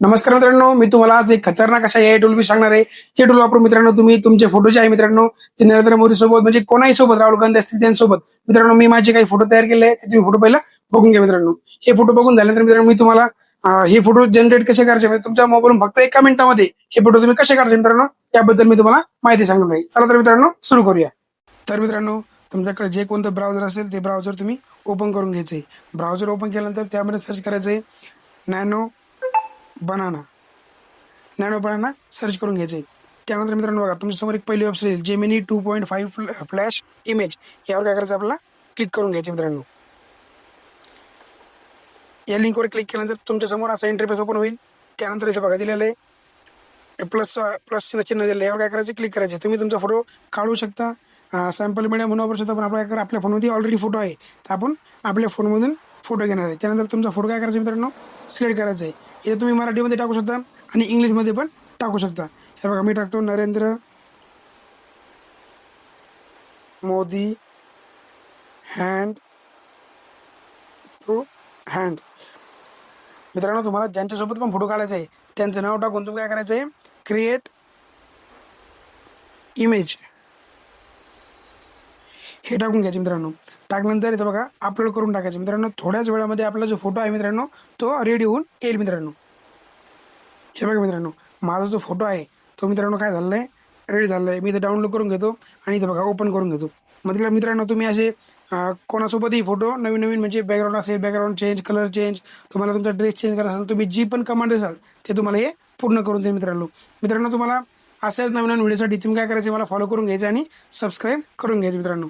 नमस्कार मित्रांनो मी तुम्हाला आज एक खतरनाक अशा ए टूल बी सांगणार आहे. जे टूल वापरून मित्रांनो तुम्ही तुमचे फोटो जे आहे मित्रांनो ते नरेंद्र मोदी सोबत म्हणजे कोणाही सोबत राहुल गांधी असतील त्यांसोबत मित्रांनो मी माझे काही फोटो तयार केले ते तुम्ही फोटो पहिला बघून घ्या मित्रांनो. हे फोटो बघून झाल्यानंतर मित्रांनो मी तुम्हाला हे फोटो जनरेट कसे करायचे म्हणजे तुमच्या मोबाईलवर फक्त एका मिनिटामध्ये हे फोटो तुम्ही कसे काढायचे मित्रांनो याबद्दल मी तुम्हाला माहिती सांगणार आहे. चला तर मित्रांनो सुरू करूया. तर मित्रांनो तुमच्याकडे जे कोणतं ब्राउझर असेल ते ब्राउझर तुम्ही ओपन करून घ्यायचे ब्राउझर ओपन केल्यानंतर त्यामध्ये सर्च करायचंय nano banana. Nano banana search करून घ्यायचं आहे. त्यानंतर मित्रांनो बघा तुमच्यासमोर एक पहिली ऑप्शन येईल. Gemini two point five flash image यावर काय करायचं आपल्याला? क्लिक करून घ्यायचं मित्रांनो. या लिंकवर क्लिक केल्यानंतर तुमच्यासमोर असा इंटरफेस ओपन होईल. त्यानंतर इथे बघा दिलेलं आहे. प्लस प्लस चिन्ह दिलेलं आहे. यावर काय करायचं? क्लिक करायचं तुम्ही तुमचा फोटो काढू शकता. सॅम्पल मीडिया म्हणून वापरू शकता. पण आपल्या आपल्या फोनमध्ये ऑलरेडी फोटो आहे. तर आपण आपल्या फोनमधून फोटो घेणार आहे. त्यानंतर तुमचा फोटो काय करायचा मित्रांनो? सिलेक्ट करायचा आहे. हे तुम्ही मराठीमध्ये टाकू शकता आणि इंग्लिशमध्ये पण टाकू शकता. हे बघा मी टाकतो Narendra Modi hand to hand मित्रांनो तुम्हाला ज्यांच्यासोबत पण फोटो काढायचा आहे त्यांचं नाव टाकून तुम्ही काय करायचं आहे? क्रिएट इमेज हे टाकून घ्यायचे मित्रांनो. टाकल्यानंतर इथं बघा अपलोड करून टाकायचे. मित्रांनो थोड्याच वेळामध्ये आपला जो फोटो आहे मित्रांनो तो रेडी होऊन येईल मित्रांनो. हे बघा मित्रांनो माझा जो फोटो आहे तो मित्रांनो काय झालेला आहे रेडी झालेला आहे मी इथं डाउनलोड करून घेतो आणि इथं बघा ओपन करून घेतो. मग मित्रांनो तुम्ही असे कोणासोबतही फोटो नवीन नवीन म्हणजे बॅकग्राऊंड असेल बॅकग्राऊंड चेंज कलर चेंज तुम्हाला तुमचा ड्रेस चेंज करायचा असेल तुम्ही जी पण कमांड असाल ते तुम्हाला हे पूर्ण करून देईल मित्रांनो. मित्रांनो तुम्हाला अशाच नवीन नवीन व्हिडिओसाठी तुम्ही काय करायचं मला फॉलो करून घ्यायचं आणि सबस्क्राईब करून घ्यायचं मित्रांनो.